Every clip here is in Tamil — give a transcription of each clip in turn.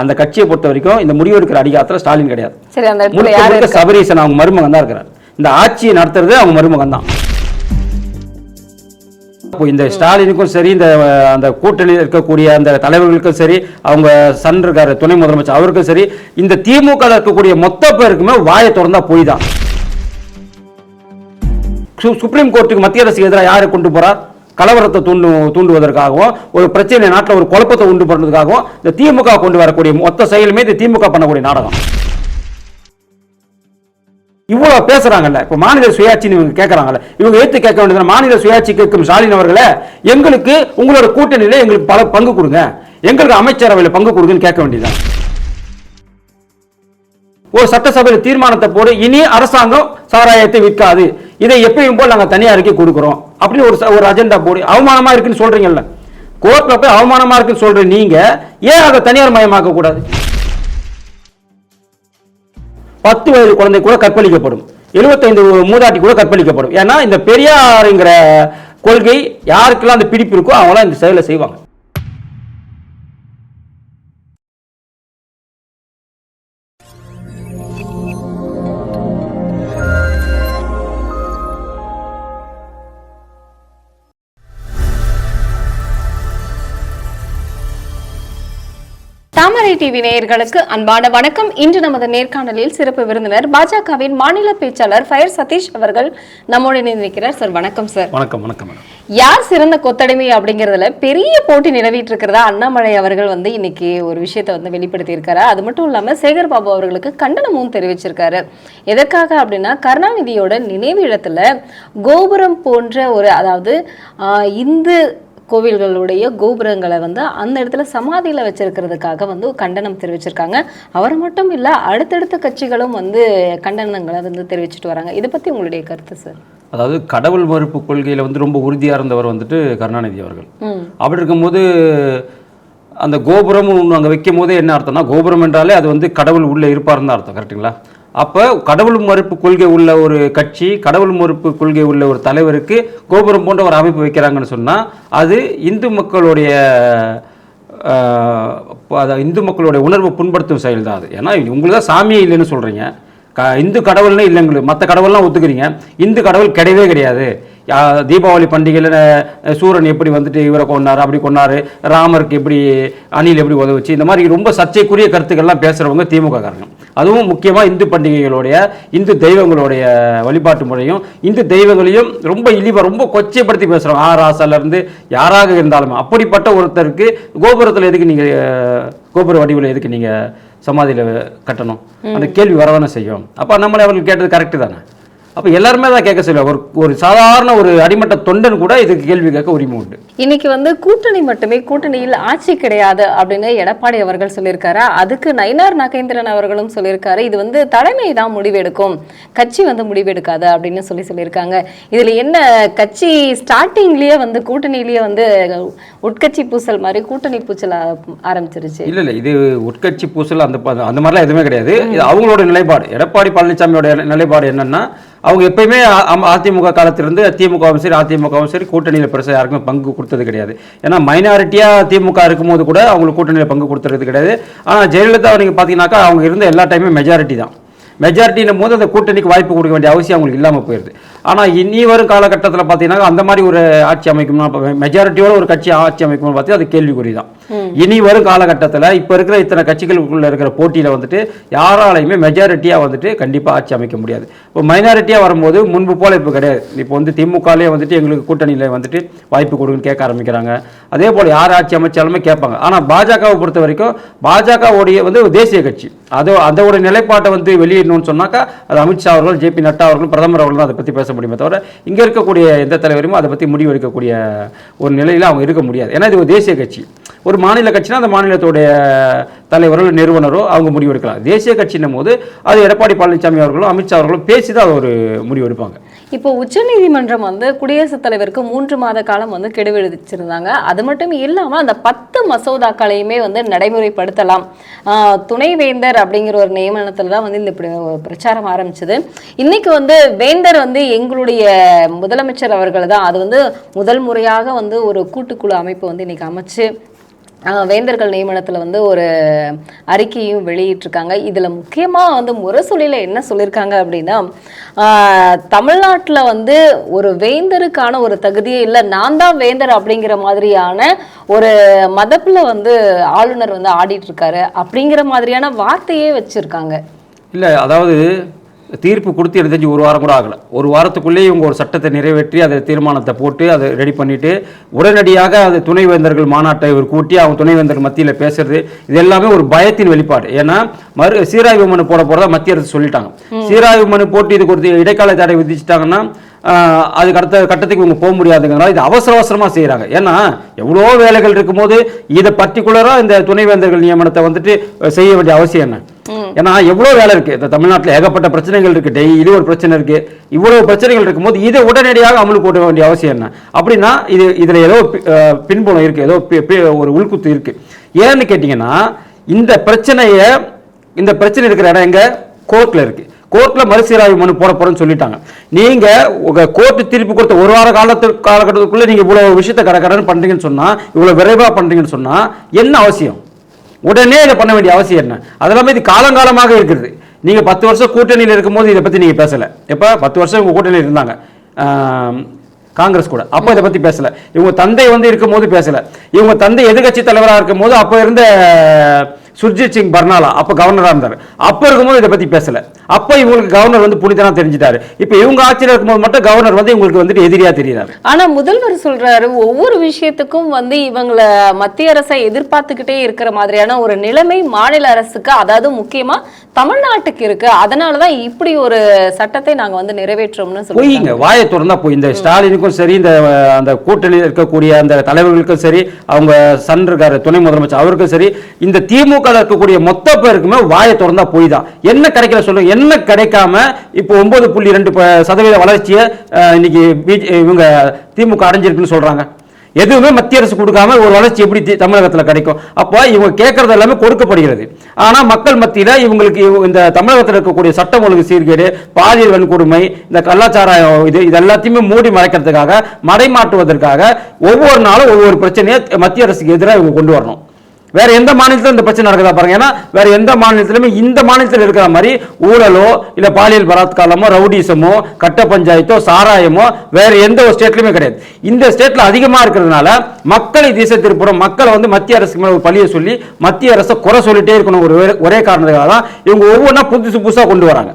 அந்த கட்சியை பொறுத்த வரைக்கும் இந்த முடிவெடுக்கிற அதிகாரத்தில் ஸ்டாலின் கிடையாது. முழுக்க? சபரீசன் அவங்க மருமகன் தான் இருக்கிறார் இந்த ஆட்சியை நடத்துறது அவங்க மருமகன் தான். இப்போ இந்த ஸ்டாலினுக்கும் சரி இந்த அந்த கூட்டணியில் இருக்கக்கூடிய அந்த தலைவர்களுக்கும் சரி அவங்க சன் இருக்காரு துணை முதலமைச்சர் அவருக்கும் சரி இந்த திமுக இருக்கக்கூடிய மொத்த பேருக்குமே வாயை திறந்தா போய் தான். சுப்ரீம் கோர்ட்டுக்கு மத்திய அரசுக்கு எதிராக யாரை கொண்டு போறார் கலவரத்தை தூண்டு தூண்டுவதற்காகவும் ஒரு பிரச்சனை நாட்டில் ஒரு குழப்பத்தை உண்டு பண்ணுறதுக்காகவும் இந்த திமுக கொண்டு வரக்கூடிய மொத்த செயலுமே இந்த திமுக பண்ணக்கூடிய நாடகம். இவ்வளவு பேசுறாங்கல்ல இப்ப மாநில சுயாட்சின்னு இவங்க கேட்கறாங்கல்ல இவங்க ஏத்து கேட்க வேண்டியது மாநில சுயாட்சி கேட்கும் ஸ்டாலின் அவர்களே எங்களுக்கு உங்களோட கூட்டணியில எங்களுக்கு பல பங்கு கொடுங்க. எங்களுக்கு அமைச்சரவையில் பங்கு கொடுங்கன்னு கேட்க வேண்டியதுதான். ஒரு சட்டசபையில் தீர்மானத்தை போடு இனி அரசாங்கம் சாராயத்தை விற்காது. இதை எப்பயும் போல் நாங்கள் தனியாருக்கு கொடுக்குறோம். அப்படின்னு ஒரு ஒரு அஜெண்டா போடு. அவமானமா இருக்குன்னு சொல்றீங்கல்ல. கோர்ட்டில் போய் அவமானமா இருக்குன்னு சொல்கிற நீங்க ஏன் அதை தனியார் மயமாக்க கூடாது? பத்து வயது குழந்தை கூட கற்பழிக்கப்படும். 75 மூதாட்டி கூட கற்பழிக்கப்படும். ஏன்னா இந்த பெரியாருங்கிற கொள்கை யாருக்கெல்லாம் அந்த பிடிப்பு இருக்கோ அவங்களாம் இந்த செயலை செய்வாங்க. டிவி நேயர்களுக்கு அன்பான வணக்கம். இன்று நமது நேர்காணலில் சிறப்பு விருந்தினர் பாஜகவின் மாநில பேச்சாளர் ஃபயர் சதீஷ் அவர்கள் நம்மோடு இணைந்திருக்கிறார். சார் வணக்கம் சார். வணக்கம் வணக்கம் யார் சிறந்த கொத்தடிமை அப்படிங்கறதுல பெரிய போட்டி நிலவிட்டு இருக்கிறதா? அண்ணாமலை அவர்கள் வந்து இன்னைக்கு ஒரு விஷயத்தை வந்து வெளிப்படுத்தி இருக்காரு அது மட்டும் இல்லாம சேகர் பாபு அவர்களுக்கு கண்டனமும் தெரிவிச்சிருக்காரு. எதற்காக அப்படின்னா கருணாநிதியோட நினைவு இடத்துல கோபுரம் போன்ற ஒரு அதாவது இந்து கோவில்களுடைய கோபுரங்களை வந்து அந்த இடத்துல சமாதியில வச்சிருக்கிறதுக்காக வந்து கண்டனம் தெரிவிச்சிருக்காங்க. அவர் மட்டும் இல்ல அடுத்தடுத்த கட்சிகளும் வந்து கண்டனங்களை வந்து தெரிவிச்சிட்டு வராங்க. இதை பத்தி உங்களுடைய கருத்து சார் அதாவது கடவுள் மறுப்பு கொள்கையில் வந்து ரொம்ப உறுதியாக இருந்தவர் வந்துட்டு கருணாநிதி அவர்கள். அப்படி இருக்கும்போது அந்த கோபுரம் அங்கே வைக்கும் போதே என்ன அர்த்தம்னா கோபுரம் என்றாலே அது வந்து கடவுள் உள்ளே இருப்பாருன்னு தான் அர்த்தம் கரெக்ட்டுங்களா அப்போ கடவுள் மறுப்பு கொள்கை உள்ள ஒரு கட்சி கடவுள் மறுப்பு கொள்கை உள்ள ஒரு தலைவருக்கு கோபுரம் போன்ற ஒரு அமைப்பு வைக்கிறாங்கன்னு சொன்னால் அது இந்து மக்களுடைய இந்து மக்களுடைய உணர்வை புண்படுத்தும் செயல் தான் அது. ஏன்னா உங்களுக்கு தான் சாமியே இல்லைன்னு சொல்கிறீங்க க இந்து கடவுள்னே இல்லைங்களு மற்ற கடவுள்லாம் ஒத்துக்கிறீங்க. இந்து கடவுள் கிடையவே கிடையாது. தீபாவளி பண்டிகையில் சூரன் எப்படி வந்துட்டு இவரை கொண்டார் அப்படி கொண்டாரு ராமருக்கு எப்படி அணில் எப்படி உதவுச்சு இந்த மாதிரி ரொம்ப சர்ச்சைக்குரிய கருத்துக்கள்லாம் பேசுகிறவங்க திமுக காரணம் அதுவும் முக்கியமாக இந்து பண்டிகைகளுடைய இந்து தெய்வங்களுடைய வழிபாட்டு முறையும் இந்து தெய்வங்களையும் ரொம்ப இழிவாக ரொம்ப கொச்சைப்படுத்தி பேசுகிறோம் ஆராசால இருந்து யாராக இருந்தாலும் அப்படிப்பட்ட ஒருத்தருக்கு கோபுரத்தில் எதுக்கு நீங்கள் கோபுர வடிவில் எதுக்கு நீங்கள் சமாதியில் கட்டணும்? அந்த கேள்வி வரதானே செய்யும். அப்போ நம்மளே அவர்கள் கேட்டது கரெக்டு தானே? அப்போ எல்லாருமே தான் கேட்க சொல்லுவாங்க. ஒரு ஒரு சாதாரண ஒரு அடிமட்ட தொண்டன் கூட இதுக்கு கேள்வி கேட்க உரிமை உண்டு. இன்னைக்கு வந்து கூட்டணி மட்டுமே கூட்டணியில் ஆட்சி கிடையாது அப்படின்னு எடப்பாடி அவர்கள் சொல்லியிருக்காரு? அதுக்கு நயினார் நாகேந்திரன் அவர்களும் சொல்லியிருக்காரு. இது வந்து தலைமை தான் முடிவெடுக்கும். கட்சி வந்து முடிவெடுக்காது அப்படின்னு சொல்லி சொல்லியிருக்காங்க. இதுல என்ன கட்சி ஸ்டார்டிங்லயே வந்து கூட்டணியிலேயே வந்து உட்கட்சி பூசல் மாதிரி கூட்டணி பூசல் ஆரம்பிச்சிருச்சு. இல்ல இல்ல. இது உட்கட்சி பூசல் அந்த அந்த மாதிரிலாம் எதுவுமே கிடையாது. இது அவங்களோட நிலைப்பாடு. எடப்பாடி பழனிசாமியோட நிலைப்பாடு என்னன்னா அவங்க எப்பயுமே அதிமுக காலத்திலிருந்து திமுகவும் சரி அதிமுகவும் சரி கூட்டணியில் பெருசாக யாருக்குமே பங்கு கொடுத்தது கிடையாது. ஏன்னா மைனாரிட்டியாக திமுக இருக்கும்போது கூட அவங்களுக்கு கூட்டணியில் பங்கு கொடுத்துறது கிடையாது. ஆனால் ஜெயலலிதா நீங்கள் பார்த்தீங்கன்னாக்கா அவங்க இருந்த எல்லா டைமே மெஜாரிட்டி தான். மெஜாரிட்டினும் போது அந்த கூட்டணிக்கு வாய்ப்பு கொடுக்க வேண்டிய அவசியம் அவங்களுக்கு இல்லாமல் போயிடுது ஆனால் இனி வரும் காலகட்டத்தில் பார்த்தீங்கன்னா அந்த மாதிரி ஒரு ஆட்சி அமைக்கணும்னா மெஜாரிட்டியோட ஒரு கட்சி ஆட்சி அமைக்கணும்னு பார்த்தீங்கன்னா அது கேள்விக்குறி தான். இனி வரும் காலகட்டத்தில் இப்போ இருக்கிற இத்தனை கட்சிகளுக்குள்ள இருக்கிற போட்டியில் வந்துட்டு யாராலையுமே மெஜாரிட்டியாக வந்துட்டு கண்டிப்பாக ஆட்சி அமைக்க முடியாது. இப்போ மைனாரிட்டியாக வரும்போது முன்பு போல இப்போ கிடையாது. இப்போ வந்து திமுகலேயே வந்துட்டு எங்களுக்கு கூட்டணியில் வந்துட்டு வாய்ப்பு கொடுங்கன்னு கேட்க ஆரம்பிக்கிறாங்க. அதே போல் யார் ஆட்சி அமைச்சாலுமே கேட்பாங்க. ஆனால் பாஜகவை பொறுத்த வரைக்கும் பாஜகவுடைய வந்து தேசிய கட்சி. அது அதோட நிலைப்பாட்டை வந்து வெளியிடணும்னு சொன்னாக்கா அது அமித்ஷா அவர்கள் ஜே பி நட்டா அவர்கள் பிரதமர் அவர்கள் அதை பற்றி பேச முடியுமே தவிர இங்கே இருக்கக்கூடிய எந்த தலைவரும் அதை பற்றி முடிவு எடுக்கக்கூடிய ஒரு நிலையில் அவங்க இருக்க முடியாது. ஏன்னா இது ஒரு தேசிய கட்சி. ஒரு மாநில கட்சினா அந்த மாநிலத்துடைய தலைவரோ நிறுவனரோ அவங்க முடிவு எடுக்கலாம். தேசிய கட்சின்னும் போது அது எடப்பாடி பழனிசாமி அவர்களும் அமித்ஷா அவர்களும் பேசி தான் ஒரு முடிவு எடுப்பாங்க. இப்போ உச்சநீதிமன்றம் வந்து குடியரசுத் தலைவருக்கு மூன்று மாத காலம் வந்து கெடு விதிச்சிருந்தாங்க அது மட்டும் இல்லாமல் அந்த பத்து மசோதாக்களையுமே வந்து நடைமுறைப்படுத்தலாம். துணைவேந்தர் அப்படிங்கிற ஒரு நியமனத்தில் தான் வந்து இந்த இப்படி பிரச்சாரம் ஆரம்பிச்சது. இன்னைக்கு வந்து வேந்தர் வந்து எங்களுடைய முதலமைச்சர் அவர்கள் தான் அது வந்து முதல் முறையாக வந்து ஒரு கூட்டுக்குழு அமைப்பு வந்து இன்னைக்கு அமைச்சு வேந்தர்கள் நியமனத்தில் வந்து ஒரு அறிக்கையும் வெளியிட்டிருக்காங்க. இதில் முக்கியமாக வந்து முரசொலியில் என்ன சொல்லியிருக்காங்க அப்படின்னா தமிழ்நாட்டில் வந்து ஒரு வேந்தருக்கான ஒரு தகுதியே இல்லை நான் தான் வேந்தர் அப்படிங்கிற மாதிரியான ஒரு மதப்பில் வந்து ஆளுநர் வந்து ஆடிட்டு இருக்காரு அப்படிங்கிற மாதிரியான வார்த்தையே வச்சிருக்காங்க. இல்லை அதாவது தீர்ப்பு கொடுத்து எனக்கு தெரிஞ்சு ஒரு வாரம் கூட ஆகலை. ஒரு வாரத்துக்குள்ளேயே இவங்க ஒரு சட்டத்தை நிறைவேற்றி அதை தீர்மானத்தை போட்டு அதை ரெடி பண்ணிட்டு உடனடியாக அது துணைவேந்தர்கள் மாநாட்டை இவர் கூட்டி அவங்க துணைவேந்தர்கள் மத்தியில் பேசுறது இது எல்லாமே ஒரு பயத்தின் வெளிப்பாடு. ஏன்னா மறு சீராய்வு மனு போட போறதா மத்திய அரசு சொல்லிட்டாங்க. சீராய்வு மனு போட்டு இதுக்கு ஒரு இடைக்கால தடை விதிச்சிட்டாங்கன்னா அதுக்கு அடுத்த கட்டத்துக்கு இவங்க போக முடியாதுங்கிறனால இது அவசர அவசரமாக செய்கிறாங்க ஏன்னா எவ்வளோ வேலைகள் இருக்கும்போது இதை பர்டிகுலராக இந்த துணைவேந்தர்கள் நியமனத்தை வந்துட்டு செய்ய வேண்டிய அவசியம் என்ன? ஏன்னா எவ்வளோ வேலை இருக்கு? இந்த தமிழ்நாட்டில் ஏகப்பட்ட பிரச்சனைகள் இருக்கு. டெய்லி ஒரு பிரச்சனை இருக்கு. இவ்வளவு பிரச்சனைகள் இருக்கும்போது இதை உடனடியாக அமலுக்கு போட வேண்டிய அவசியம் என்ன? அப்படின்னா இது இதுல ஏதோ பின்புலம் இருக்கு. ஏதோ ஒரு உள்குத்து இருக்கு. ஏன்னு கேட்டிங்கன்னா இந்த பிரச்சனையை இந்த பிரச்சனை இருக்கிற இடம் எங்க? கோர்ட்ல இருக்கு. கோர்ட்ல மறுசீராய்வு மனு போட போகிறேன்னு சொல்லிட்டாங்க. நீங்க உங்க கோர்ட்டு தீர்ப்பு கொடுத்த ஒரு வார காலத்துக்கு காலகட்டத்துக்குள்ளே நீங்க இவ்வளோ விஷயத்தை கடற்கடன் பண்றீங்கன்னு சொன்னால் இவ்வளவு விரைவாக பண்றீங்கன்னு சொன்னால் என்ன அவசியம்? உடனே இதை பண்ண வேண்டிய அவசியம் என்ன? அதெல்லாமே இது காலங்காலமாக இருக்குது. நீங்கள் பத்து வருஷம் கூட்டணியில் இருக்கும்போது இதை பற்றி நீங்கள் பேசலை. எப்போ? பத்து வருஷம் இவங்க கூட்டணியில் இருந்தாங்க. காங்கிரஸ் கூட. அப்போ இதை பற்றி பேசலை. இவங்க தந்தை வந்து இருக்கும்போது பேசலை. இவங்க தந்தை எதிர்க்கட்சி தலைவராக இருக்கும்போது அப்போ இருந்த சுர்ஜித் சிங் பர்னாலா அப்போ கவர்னரா இருந்தார். அப்போ இருக்கும்போது இதை பத்தி பேசல. அப்போ இவங்களுக்கு கவர்னர் வந்து புனிதனா தெரிஞ்சிட்டாரு. இப்போ இவங்க ஆட்சியில் இருக்கும்போது மட்டும் கவர்னர் வந்து இவங்களுக்கு வந்துட்டு எதிரியா தெரியுறாரு. ஆனா முதல்வர் சொல்றாரு ஒவ்வொரு விஷயத்துக்கும் வந்து இவங்கள மத்திய அரசை எதிர்பார்த்துக்கிட்டே இருக்கிற மாதிரியான ஒரு நிலைமை மாநில அரசுக்கு அதாவது முக்கியமா தமிழ்நாட்டுக்கு இருக்கு. அதனாலதான் இப்படி ஒரு சட்டத்தை நாங்க வந்து நிறைவேற்றோம்னு பொய்ங்க. வாயை திறந்தா போய். இந்த ஸ்டாலினுக்கும் சரி இந்த அந்த கூட்டணியில் இருக்கக்கூடிய அந்த தலைவர்களுக்கும் சரி அவங்க சன் இருக்காரு துணை முதலமைச்சர் அவருக்கும் சரி இந்த திமுக ல இருக்கக்கூடிய மொத்த பேருக்குமே வாயை திறந்தா போய் தான் என்ன கிடைக்கல சொல்லுங்க. என்ன கிடைக்காம இப்போ ஒன்பது புள்ளி ரெண்டு ப- சதவீத வளர்ச்சியை இன்னைக்கு பிஜே இவங்க திமுக அடைஞ்சிருக்குன்னு சொல்றாங்க. எதுவுமே மத்திய அரசு கொடுக்காம ஒரு வளர்ச்சி எப்படி தமிழகத்தில் கிடைக்கும்? அப்போ இவங்க கேட்கறது எல்லாமே கொடுக்கப்படுகிறது. ஆனால் மக்கள் மத்தியில் இவங்களுக்கு இந்த தமிழகத்தில் இருக்கக்கூடிய சட்டம் ஒழுங்கு சீர்கேடு பாலியல் வன்கொடுமை இந்த கலாச்சாரம் இது இது எல்லாத்தையுமே மூடி மறைக்கிறதுக்காக மறைமாட்டுவதற்காக ஒவ்வொரு நாளும் ஒவ்வொரு பிரச்சனையை மத்திய அரசுக்கு எதிராக இவங்க கொண்டு வரணும். வேற எந்த மாநிலத்திலும் இந்த பிரச்சனை நடக்குதா பாருங்க. ஏன்னா வேற எந்த மாநிலத்திலுமே இந்த மாநிலத்தில் இருக்கிற மாதிரி ஊழலோ இல்ல பாலியல் பலாத்காரமோ ரவுடிசமோ கட்ட பஞ்சாயத்தோ சாராயமோ வேற எந்த ஒரு ஸ்டேட்லயுமே கிடையாது. இந்த ஸ்டேட்ல அதிகமா இருக்கிறதுனால மக்களை திசை திருப்புறம் மக்களை வந்து மத்திய அரசுக்கு மேல ஒரு பழியை சொல்லி மத்திய அரசை குறை சொல்லிட்டே இருக்கணும். ஒரு ஒரே- காரணத்துக்காக தான் இவங்க ஒவ்வொன்றா புதுசு புதுசா கொண்டு வராங்க.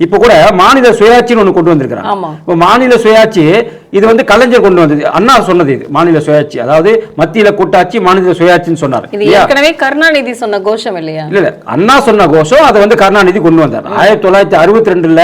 இப்போ கூட மாநில சுயாட்சின்னு ஒன்று கொண்டு வந்திருக்கிறாங்க. மாநில சுயாட்சி இது வந்து கலைஞர் கொண்டு வந்தது. அண்ணா சொன்னது இது மாநில சுயாட்சி. அதாவது மத்தியில கூட்டாட்சி மாநில சுயாட்சின்னு சொன்னார். இது? ஏற்கனவே கருணாநிதி சொன்ன கோஷம் இல்லையா? இல்ல இல்ல. அண்ணா சொன்ன கோஷம் அதை வந்து கருணாநிதி கொண்டு வந்தார். ஆயிரத்தி தொள்ளாயிரத்தி அறுபத்தி ரெண்டுல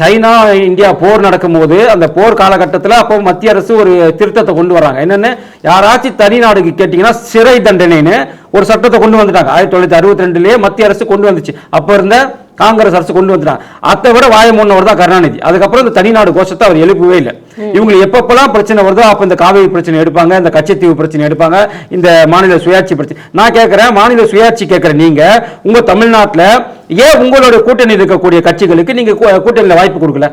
சைனா இந்தியா போர் நடக்கும்போது அந்த போர் காலகட்டத்தில் அப்போ மத்திய அரசு ஒரு திருத்தத்தை கொண்டு வராங்க. என்னன்னு? யாராச்சும் தனி நாடுக்கு கேட்டீங்கன்னா சிறை தண்டனைன்னு ஒரு சட்டத்தை கொண்டு வந்துட்டாங்க. ஆயிரத்தி தொள்ளாயிரத்தி அறுபத்தி ரெண்டுலயே மத்திய அரசு கொண்டு வந்துச்சு. அப்ப இருந்த காங்கிரஸ் அரசு கொண்டு வந்துட்டாங்க அதை விட வாய முன்னவர் தான் கருணாநிதி. அதுக்கப்புறம் இந்த தனிநாடு கோஷத்தை அவர் எழுப்பவே இல்லை. இவங்களுக்கு எப்பப்பெல்லாம் பிரச்சனை வருதோ அப்ப இந்த காவிரி பிரச்சனை எடுப்பாங்க இந்த கச்சத்தீவு பிரச்சனை எடுப்பாங்க இந்த மாநில சுயாட்சி பிரச்சனை. நான் கேட்கிறேன் மாநில சுயாட்சி கேட்கிற நீங்க உங்க தமிழ்நாட்டுல ஏன் உங்களோட கூட்டணியில் இருக்கக்கூடிய கட்சிகளுக்கு நீங்க கூ- கூட்டணியில வாய்ப்பு கொடுக்கல?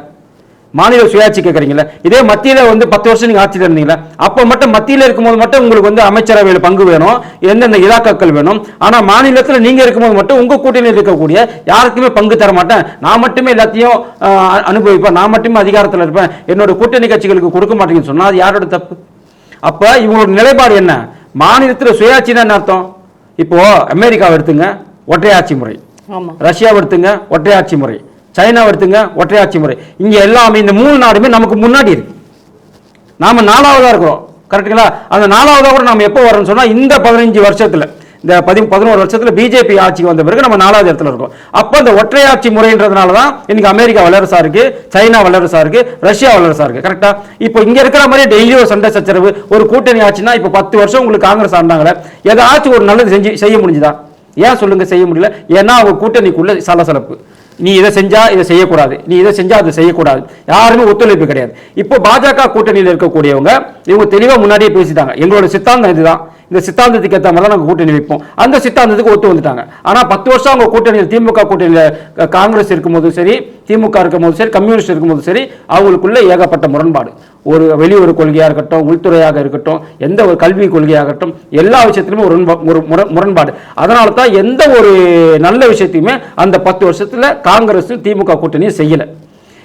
மாநில சுயாட்சி கேட்குறீங்களா இதே மத்தியில வந்து பத்து வருஷம் நீங்க ஆட்சியில் இருந்தீங்களா அப்ப மட்டும் மத்தியில இருக்கும்போது மட்டும் உங்களுக்கு வந்து அமைச்சரவையில் பங்கு வேணும். எந்தெந்த இலாக்காக்கள் வேணும். ஆனா மாநிலத்துல நீங்க இருக்கும்போது மட்டும் உங்க கூட்டணியில் இருக்கக்கூடிய யாருக்குமே பங்கு தர மாட்டேன். நான் மட்டுமே எல்லாத்தையும் அனுபவிப்பேன். நான் மட்டுமே அதிகாரத்தில் இருப்பேன். என்னோட கூட்டணி கட்சிகளுக்கு கொடுக்க மாட்டேங்கன்னு சொன்னா அது யாரோட தப்பு? அப்ப இவங்களோட நிலைப்பாடு என்ன? மாநிலத்தில் சுயாட்சின்னா என்ன அர்த்தம்? இப்போ அமெரிக்காவை எடுத்துங்க. ஒற்றையாட்சி முறை. ஆமா. ரஷ்யாவை எடுத்துங்க. ஒற்றையாட்சி முறை. சைனா எடுத்துங்க ஒற்றையாட்சி முறை. இங்கே எல்லாமே இந்த மூணு நாடுமே நமக்கு முன்னாடி இருக்கு. நாம நாலாவதா இருக்கிறோம். கரெக்ட்டுங்களா? அந்த நாலாவதா கூட நம்ம எப்போ வரோம்னு சொன்னால் இந்த பதினஞ்சு வருஷத்தில் இந்த பதி பதினோரு வருஷத்தில் பிஜேபி ஆட்சிக்கு வந்த பிறகு நம்ம நாலாவது இடத்துல இருக்கோம். அப்போ இந்த ஒற்றையாட்சி முறைன்றதுனால தான் இன்னைக்கு அமெரிக்கா வல்லரசா இருக்கு சைனா வல்லரசா இருக்கு ரஷ்யா வல்லரசா இருக்கு. கரெக்டா இப்போ இங்கே இருக்கிற மாதிரி டெய்லி ஒரு சண்டை சச்சரவு ஒரு கூட்டணி ஆச்சுன்னா இப்போ பத்து வருஷம் உங்களுக்கு காங்கிரஸ் ஆண்டாங்களே ஏதாச்சும் ஒரு நல்லது செஞ்சு செய்ய முடிஞ்சுதா? ஏன் சொல்லுங்க செய்ய முடியல? ஏன்னா அவங்க கூட்டணிக்குள்ள சலசலப்பு. நீ இதை செஞ்சா இதை செய்யக்கூடாது. நீ இதை செஞ்சா அதை செய்யக்கூடாது. யாருமே ஒத்துழைப்பு கிடையாது. இப்போ பாஜக கூட்டணியில் இருக்கக்கூடியவங்க இவங்க தெளிவா முன்னாடியே பேசிட்டாங்க. எங்களோட சித்தாந்தம் இதுதான். இந்த சித்தாந்தத்துக்கு ஏற்ற மாதிரி தான் நாங்கள் கூட்டணி வைப்போம். அந்த சித்தாந்தத்துக்கு ஒத்து வந்துட்டாங்க. ஆனால் பத்து வருஷம் அவங்க கூட்டணியில் திமுக கூட்டணியில் காங்கிரஸ் இருக்கும்போதும் சரி திமுக இருக்கும்போதும் சரி கம்யூனிஸ்ட் இருக்கும்போதும் சரி அவங்களுக்குள்ள ஏகப்பட்ட முரண்பாடு. ஒரு வெளியுறவு கொள்கையாக இருக்கட்டும் உள்துறையாக இருக்கட்டும் எந்த ஒரு கல்வி கொள்கையாகட்டும் எல்லா விஷயத்திலுமே ஒரு ஒரு முரண்பாடு. அதனால தான் எந்த ஒரு நல்ல விஷயத்தையுமே அந்த பத்து வருஷத்தில் காங்கிரஸும் திமுக கூட்டணியும் செய்யலை.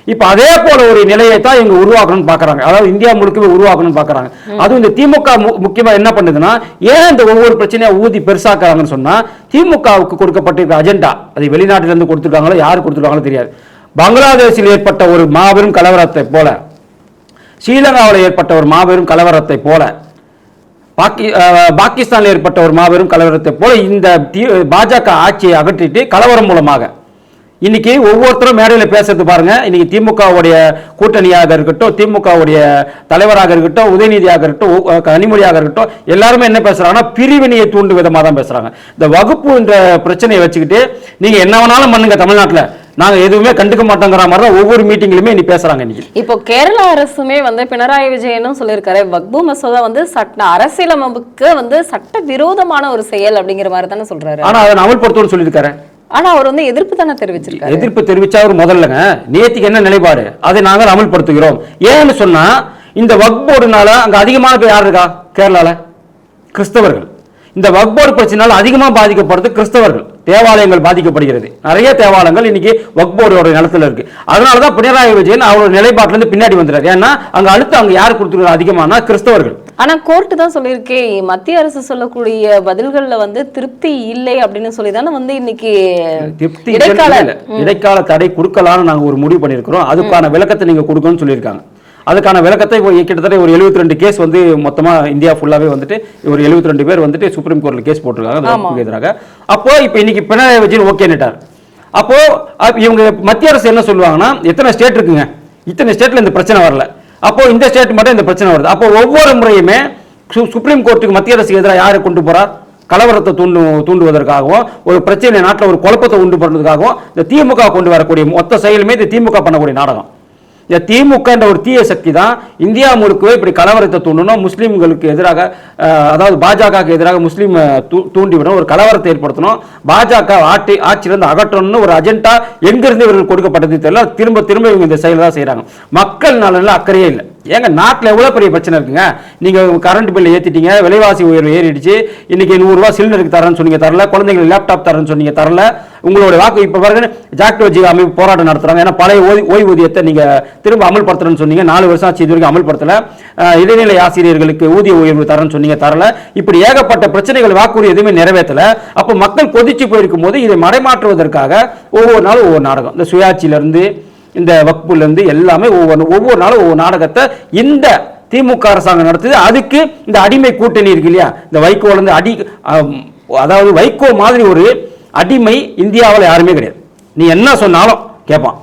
இப்ப அதே போல ஒரு நிலையை தான் இவங்க உருவாக்கணும்னு பாக்குறாங்க. அதாவது இந்தியா முழுக்கவே உருவாக்கணும்னு பாக்குறாங்க. அதுவும் இந்த திமுக மு- முக்கியமா என்ன பண்ணுதுன்னா ஏன் இந்த ஒவ்வொரு பிரச்சனையா ஊதி பெருசாக்குறாங்கன்னு சொன்னா திமுகவுக்கு கொடுக்கப்பட்டிருக்க அஜெண்டா அது வெளிநாட்டில இருந்து கொடுத்துருக்காங்களோ யார் கொடுத்துருக்காங்களோ தெரியாது. பங்களாதேஷில் ஏற்பட்ட ஒரு மாபெரும் கலவரத்தை போல ஸ்ரீலங்காவில் ஏற்பட்ட ஒரு மாபெரும் கலவரத்தை போல பாக்கி பாகிஸ்தானில் ஏற்பட்ட ஒரு மாபெரும் கலவரத்தை போல இந்த தி- பாஜக ஆட்சியை அகற்றிட்டு கலவரம் மூலமாக இன்னைக்கு ஒவ்வொருத்தரும் மேடையில் பேசுறது பாருங்க. இன்னைக்கு திமுகவுடைய கூட்டணியாக இருக்கட்டும் திமுகவுடைய தலைவராக இருக்கட்டும் உதயநிதியாக இருக்கட்டும் கனிமொழியாக இருக்கட்டும் எல்லாருமே என்ன பேசுறாங்கன்னா பிரிவினையை தூண்டும் விதமாக தான் பேசுறாங்க. இந்த வகுப்பு என்ற பிரச்சனையை வச்சுக்கிட்டு நீங்க என்ன வேணாலும் பண்ணுங்க தமிழ்நாட்டுல. நாங்க எதுவுமே கண்டுக்க மாட்டோங்கிற மாதிரி தான் ஒவ்வொரு மீட்டிங்லயுமே நீ பேசுறாங்க இன்னைக்கு. இப்போ கேரள அரசுமே வந்து பினராயி விஜயனும் சொல்லியிருக்காரு வக்பு மசோதா வந்து சட்ட அரசியலமைப்புக்கு வந்து சட்ட விரோதமான ஒரு செயல் அப்படிங்கிற மாதிரி தானே சொல்றாரு. ஆனா அதை அமல்படுத்தணும்னு சொல்லியிருக்காரு. ஆனா அவர் வந்து எதிர்ப்பு தானே தெரிவிச்சிருக்காரு. எதிர்ப்பு தெரிவிச்சா அவர் முதல்லங்க. நேத்திக்கு என்ன நிலைப்பாடு? அதை நாங்கள் அமல்படுத்துகிறோம். ஏன்னு சொன்னா இந்த வக்போர்டுனால அங்க அதிகமான பேர் யார் இருக்கா? கேரளால. கிறிஸ்தவர்கள். இந்த வக்போர்டு பிரச்சனால அதிகமாக பாதிக்கப்படுறது கிறிஸ்தவர்கள். தேவாலயங்கள் பாதிக்கப்படுகிறது. நிறைய தேவாலயங்கள் இன்னைக்கு வக்போர்டோட நிலத்துல இருக்கு. அதனால தான் பினராயி விஜயன் அவரோட நிலைப்பாட்டுல இருந்து பின்னாடி வந்துறாரு. ஏன்னா அங்க அடுத்து அங்க யார் கொடுத்துருக்காங்க அதிகமானா கிறிஸ்தவர்கள். ஆனா கோர்ட் தான் சொல்லியிருக்கே மத்திய அரசு சொல்லக்கூடிய பதில்கள்ல வந்து திருப்தி இல்லை அப்படின்னு சொல்லி தானே வந்து இன்னைக்கு திருப்தி இடைக்கால. இடைக்கால தடை கொடுக்கலாம்னு நாங்க ஒரு முடிவு பண்ணியிருக்கிறோம். அதுக்கான விளக்கத்தை நீங்க கொடுக்கணும்னு சொல்லியிருக்காங்க. அதுக்கான விளக்கத்தை இப்போ கிட்டத்தட்ட ஒரு 72 ரெண்டு கேஸ் வந்து மொத்தமா இந்தியா ஃபுல்லாவே வந்துட்டு ஒரு 72 ரெண்டு பேர் வந்துட்டு சுப்ரீம் கோர்ட்ல கேஸ் போட்டிருக்காங்க. எதிராக அப்போ இப்போ இன்னைக்கு பினராயி விஜயன் ஓகேன்னுட்டார் அப்போ அப்- இவங்க மத்திய அரசு என்ன சொல்லுவாங்கன்னா எத்தனை ஸ்டேட் இருக்குங்க? இத்தனை ஸ்டேட்ல இந்த பிரச்சனை வரல. அப்போ இந்த ஸ்டேட் மட்டும் இந்த பிரச்சனை வருது. அப்போ ஒவ்வொரு முறையுமே சு- சுப்ரீம் கோர்ட்டுக்கு மத்திய அரசுக்கு எதிராக யாரை கொண்டு போறா? கலவரத்தை தூண்டு தூண்டுவதற்காகவும் ஒரு பிரச்சனை நாட்டில் ஒரு குழப்பத்தை உண்டு பண்ணுறதுக்காகவும் இந்த திமுக கொண்டு வரக்கூடிய மொத்த செயலுமே இந்த திமுக பண்ணக்கூடிய நாடகம். இந்த திமுகன்ற ஒரு தீய சக்தி தான் இந்தியா முழுக்கவே இப்படி கலவரத்தை தூண்டணும் முஸ்லீம்களுக்கு எதிராக அதாவது பாஜகவுக்கு எதிராக முஸ்லீம் தூ- தூண்டிவிடணும் ஒரு கலவரத்தை ஏற்படுத்தணும் பாஜக ஆட்சி ஆட்சியிலிருந்து அகற்றணும்னு ஒரு அஜெண்டா எங்கிருந்து இவர்கள் கொடுக்கப்பட்டது தெரியல. திரும்ப திரும்ப இவங்க இந்த செயலை தான் செய்கிறாங்க மக்கள் நலனில் அக்கறையே இல்லை. ஏங்க நாட்டில் எவ்வளோ பெரிய பிரச்சனை இருக்குங்க? நீங்கள் கரண்ட் பில்லை ஏற்றிட்டீங்க விலைவாசி உயர்வு ஏறிடுச்சு. இன்னைக்கு நூறுரூவா சிலிண்டருக்கு தரேன்னு சொன்னீங்க தரல. குழந்தைங்களுக்கு லேப்டாப் தரேன்னு சொன்னீங்க தரல. உங்களோட வாக்கு இப்போ பாருங்க ஜாக்டோஜி அமைப்பு போராட்டம் நடத்துகிறாங்க ஏன்னா பழைய ஓய் ஓய்வூதியத்தை நீங்கள் திரும்ப அமல்படுத்துறேன்னு சொன்னீங்க. நாலு வருஷம் ஆச்சு இது வரைக்கும் அமல்படுத்தலை. இடைநிலை ஆசிரியர்களுக்கு ஊதிய உயர்வு தரேன்னு சொன்னீங்க தரல. இப்படி ஏகப்பட்ட பிரச்சனைகள் வாக்குறுதி எதுவுமே நிறைவேற்றல. அப்போ மக்கள் கொதிச்சு போயிருக்கும் போது இதை மறைமாற்றுவதற்காக ஒவ்வொரு நாளும் ஒவ்வொரு நாடகம். இந்த சுயாட்சியிலிருந்து இந்த வக்புலேருந்து எல்லாமே ஒவ்வொரு ஒவ்வொரு நாளும் ஒவ்வொரு நாடகத்தை இந்த திமுக அரசாங்கம் நடத்துது. அதுக்கு இந்த அடிமை கூட்டணி இருக்கு இல்லையா? இந்த வைகோல இருந்து அடி அதாவது வைகோ மாதிரி ஒரு அடிமை இந்தியாவில் யாருமே கிடையாது. நீ என்ன சொன்னாலும் கேட்பான்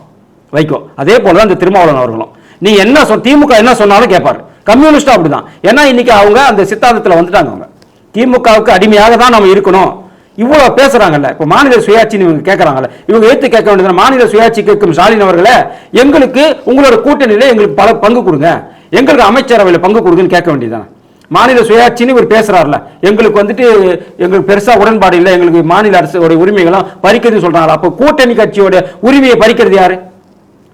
வைகோ. அதே போல தான் இந்த திருமாவளவன் அவர்களும். நீ என்ன சொல் திமுக என்ன சொன்னாலும் கேட்பாரு கம்யூனிஸ்டும் அப்படிதான். ஏன்னா இன்னைக்கு அவங்க அந்த சித்தாந்தத்தில் வந்துட்டாங்க அவங்க. திமுகவுக்கு அடிமையாக தான் நம்ம இருக்கணும். இவ்வளவு பேசுறாங்கல்ல. இப்ப மாநில சுயாட்சின்னு இவங்க கேட்கறாங்கல்ல இவங்க ஏத்து கேட்க வேண்டியது மாநில சுயாட்சி கேட்கும் ஸ்டாலின் அவர்களே எங்களுக்கு உங்களோட கூட்டணியில எங்களுக்கு பல பங்கு கொடுங்க. எங்களுக்கு அமைச்சரவையில் பங்கு கொடுங்கன்னு கேட்க வேண்டியதுதான். மாநில சுயாட்சின்னு இவர் பேசுறாருல. எங்களுக்கு வந்துட்டு எங்களுக்கு பெருசா உடன்பாடு இல்லை. எங்களுக்கு மாநில அரசோட உரிமைகள்லாம் பறிக்கிறதுன்னு சொல்றாங்க அப்போ கூட்டணி கட்சியோட உரிமையை பறிக்கிறது யாரு?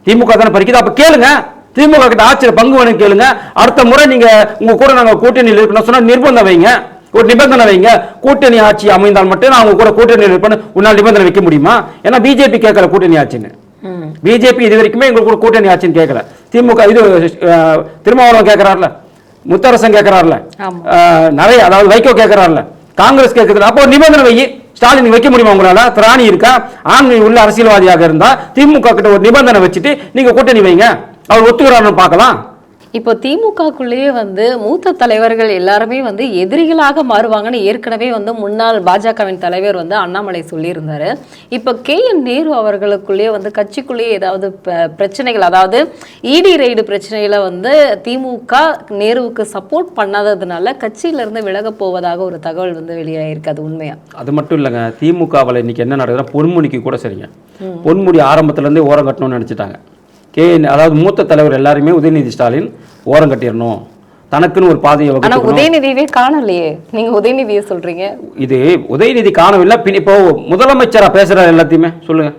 திமுக தானே பறிக்குது. அப்ப கேளுங்க. திமுக கிட்ட ஆட்சியில் பங்கு வேணும் கேளுங்க. அடுத்த முறை நீங்க உங்க கூட நாங்க கூட்டணியில் இருக்கணும் சொன்னா நிர்பந்தம் வைங்க. ஒரு நிபந்தனை வைங்க. கூட்டணி ஆட்சி அமைந்தால் மட்டும் நான் உங்க கூட கூட்டணியில் இருப்பேன்னு உன்னால் நிபந்தனை வைக்க முடியுமா? ஏன்னா பிஜேபி கேட்கல கூட்டணி ஆட்சின்னு. பிஜேபி இது வரைக்குமே எங்களுக்கு கூட கூட்டணி ஆட்சின்னு கேட்கல. திமுக இது திருமாவளவன் கேட்கிறாருல. முத்தரசன் கேட்கிறாருல. நிறைய அதாவது வைகோ கேட்கிறாருல. காங்கிரஸ் கேட்குறது அப்போ நிபந்தனை வை. ஸ்டாலின் வைக்க முடியுமா உங்களால? திராணி இருக்கா? ஆண்மை உள்ள அரசியல்வாதியாக இருந்தா திமுக கிட்ட ஒரு நிபந்தனை வச்சுட்டு நீங்க கூட்டணி வைங்க. அவர் ஒத்துக்கிறாருன்னு பார்க்கலாம். இப்போ திமுகக்குள்ளேயே வந்து மூத்த தலைவர்கள் எல்லாருமே வந்து எதிரிகளாக மாறுவாங்கன்னு ஏற்கனவே வந்து முன்னாள் பாஜகவின் தலைவர் வந்து அண்ணாமலை சொல்லியிருந்தாரு. இப்போ கே என் நேரு அவர்களுக்குள்ளேயே வந்து கட்சிக்குள்ளேயே ஏதாவது பிரச்சனைகள் அதாவது இடி ரெய்டு பிரச்சனையில வந்து திமுக நேருவுக்கு சப்போர்ட் பண்ணாததுனால கட்சியில இருந்து விலக போவதாக ஒரு தகவல் வந்து வெளியாயிருக்கு. அது உண்மையா? அது மட்டும் இல்லைங்க. திமுகவில் இன்னைக்கு என்ன நடக்குதுன்னா பொன்முடிக்கு கூட சரிங்க. பொன்முடி ஆரம்பத்துல இருந்தே ஓரம் கட்டணும்னு நினைச்சிட்டாங்க. கே அதாவது மூத்த தலைவர் எல்லாருமே உதயநிதி ஸ்டாலின் ஓரம் கட்டிடணும். தனக்குன்னு ஒரு பாதையை ஆனா உதயநிதியவே காணலையே. நீங்க உதயநிதியை சொல்றீங்க. இது உதயநிதி காணவில்லை இப்போ முதலமைச்சரா பேசுறாரு எல்லாத்தையுமே சொல்லுங்க.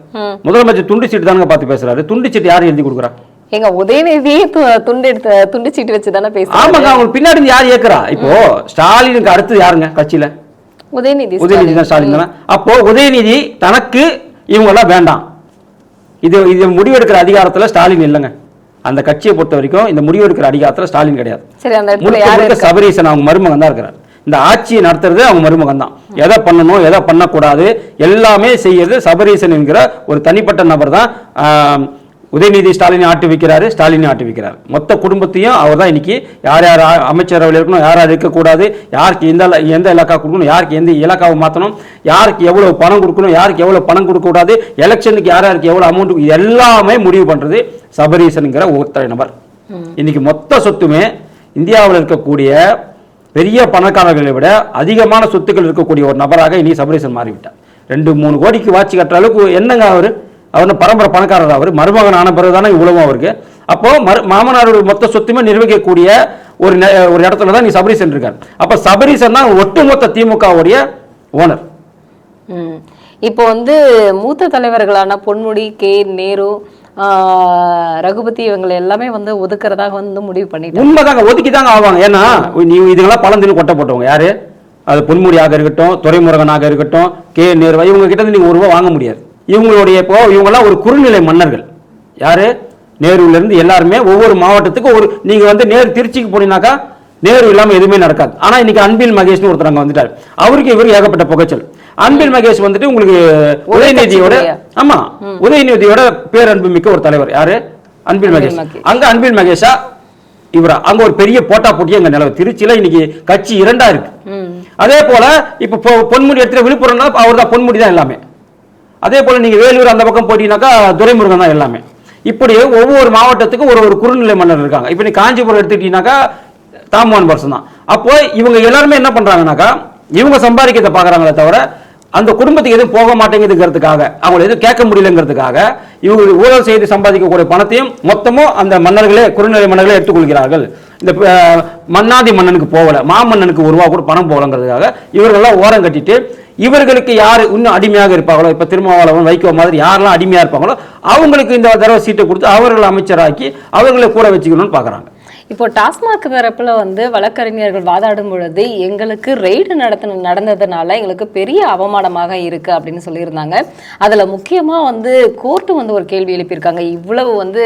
முதலமைச்சர் துண்டு சீட்டு தானுங்க பார்த்து பேசுறாரு. துண்டு சீட்டு யார் எழுதி கொடுக்குறா? எங்க உதயநிதியே து- துண்டு எடுத்து துண்டு சீட்டு வச்சு தானே பேசுறாங்க ஆமாங்க அவங்க பின்னாடி யார் இயக்குறா இப்போ ஸ்டாலினுக்கு அடுத்து யாருங்க கட்சியில? உதயநிதி உதயநிதி தான் ஸ்டாலின். ஸ்டாலின் தானே அப்போ உதயநிதி தனக்கு இவங்க எல்லாம் வேண்டாம். இது இது முடிவெடுக்கிற அதிகாரத்துல ஸ்டாலின் இல்லைங்க. அந்த கட்சியை பொறுத்த வரைக்கும் இந்த முடிவெடுக்கிற அதிகாரத்துல ஸ்டாலின் கிடையாது? சபரீசன் அவங்க மருமகன் தான் இருக்கிறார் இந்த ஆட்சியை நடத்துறது அவங்க மருமகன் தான். எதை பண்ணணும் எதை பண்ணக்கூடாது எல்லாமே செய்யறது சபரீசன் என்கிற ஒரு தனிப்பட்ட நபர் தான் உதயநிதி ஸ்டாலினை ஆட்டி வைக்கிறாரு ஸ்டாலினை ஆட்டி வைக்கிறார். மொத்த குடும்பத்தையும் அவர் தான் இன்னைக்கு யார் யார் அமைச்சரவையில் இருக்கணும் யார் யார் இருக்கக்கூடாது யாருக்கு எந்த எந்த இலாக்கா கொடுக்கணும் யாருக்கு எந்த இலாக்காவை மாற்றணும் யாருக்கு எவ்வளவு பணம் கொடுக்கணும் யாருக்கு எவ்வளவு பணம் கொடுக்கக்கூடாது எலெக்ஷனுக்கு யார் யாருக்கு எவ்வளவு அமௌண்ட் எல்லாமே முடிவு பண்றது சபரீசனுங்கிற ஒருத்தரை நபர். இன்னைக்கு மொத்த சொத்துமே இந்தியாவில் இருக்கக்கூடிய பெரிய பணக்காரர்களை விட அதிகமான சொத்துக்கள் இருக்கக்கூடிய ஒரு நபராக இனி சபரீசன் மாறிவிட்டார். ரெண்டு மூணு கோடிக்கு வாட்சி கட்டுற அளவுக்கு என்னங்க அவர்? அவர் பரம்பரை பணக்காரர் அவர். மருமகன் ஆன பிறகு தானே இவ்வளவும் அவருக்கு. அப்போ மரு மாமனாரோட மொத்த சொத்துமே நிர்வகிக்கக்கூடிய ஒரு ஒரு இடத்துல தான் நீ சபரீசன் இருக்கார் அப்ப சபரீசன் தான் ஒட்டுமொத்த திமுகவுடைய ஓனர். இப்போ வந்து மூத்த தலைவர்களான பொன்முடி கே. நேரு ரகுபதி இவங்களை எல்லாமே வந்து ஒதுக்குறதாக வந்து முடிவு பண்ணிட்டாங்க. உண்மைதாங்க ஒதுக்கி தாங்க ஆவாங்க. ஏன்னா நீ இதுங்கெல்லாம் பழந்தின்னு கொட்ட போட்டவங்க யாரு? அது பொன்முடியாக இருக்கட்டும் துரைமுருகனாக இருக்கட்டும் கே. நேருவா இவங்க கிட்ட இருந்து நீங்க ஒரு ரூபா வாங்க முடியாது. இவங்களுடைய இப்போ இவங்கெல்லாம் ஒரு குறுநிலை மன்னர்கள். யாரு? நேருல இருந்து எல்லாருமே ஒவ்வொரு மாவட்டத்துக்கும் ஒரு நீங்க வந்து நேரு திருச்சிக்கு போனீங்கன்னாக்கா நேரு இல்லாம எதுவுமே நடக்காது. ஆனா இன்னைக்கு அன்பில் மகேஷ்னு ஒருத்தர் அங்க வந்துட்டாரு. அவருக்கு இவருக்கு ஏகப்பட்ட புகைச்சல். அன்பில் மகேஷ் வந்துட்டு உங்களுக்கு உதயநிதியோட. ஆமா உதயநிதியோட பேரன்பு மிக்க ஒரு தலைவர். யாரு? அன்பில் மகேஷ். அங்க அன்பில் மகேஷா? இவரா. அங்க ஒரு பெரிய போட்டா போட்டி அங்க நிலவு. திருச்சியில இன்னைக்கு கட்சி இரண்டா இருக்கு. அதே போல இப்ப பொன்முடி எடுத்துட்டு விழுப்புரம்னா அவர் தான் பொன்முடி தான் எல்லாமே. அதே போல் நீங்கள் வேலூர் அந்த பக்கம் போயிட்டீங்கன்னாக்கா துரைமுருகன் தான் எல்லாமே. இப்படி ஒவ்வொரு மாவட்டத்துக்கும் ஒரு ஒரு குறுநிலை மன்னர் இருக்காங்க. இப்போ நீ காஞ்சிபுரம் எடுத்துக்கிட்டீங்கன்னாக்கா தாமோன் பர்சன் தான். அப்போ இவங்க எல்லாருமே என்ன பண்ணுறாங்கனாக்கா இவங்க சம்பாதிக்கிறத பார்க்குறாங்களே தவிர அந்த குடும்பத்துக்கு எதுவும் போக மாட்டேங்குதுங்கிறதுக்காக அவங்களை எதுவும் கேட்க முடியலங்கிறதுக்காக இவங்க ஊழல் செய்து சம்பாதிக்கக்கூடிய பணத்தையும் மொத்தமும் அந்த மன்னர்களே குறுநிலை மன்னர்களே எடுத்துக்கொள்கிறார்கள். இந்த மன்னாதி மன்னனுக்கு போகலை மாமன்னனுக்கு ஒரு ரூபா கூட பணம் போகலங்கிறதுக்காக இவர்கள்லாம் ஓரம் கட்டிட்டு இவர்களுக்கு யார் இன்னும் அடிமையாக இருப்பாங்களோ? இப்போ திருமாவளவன் வைகோ மாதிரி யாரெல்லாம் அடிமையாக இருப்பாங்களோ அவங்களுக்கு இந்த தடவை சீட்டை கொடுத்து அவர்களை அமைச்சராக்கி அவர்களை கூட வச்சுக்கணும்னு பார்க்குறாங்க இப்போ டாஸ்மாக் தரப்புல வந்து வழக்கறிஞர்கள் வாதாடும் பொழுது எங்களுக்கு ரெய்டு நடத்தின நடந்ததுனால எங்களுக்கு பெரிய அவமானமாக இருக்கு அப்படின்னு சொல்லியிருந்தாங்க. அதுல முக்கியமா வந்து கோர்ட்டு வந்து ஒரு கேள்வி எழுப்பியிருக்காங்க. இவ்வளவு வந்து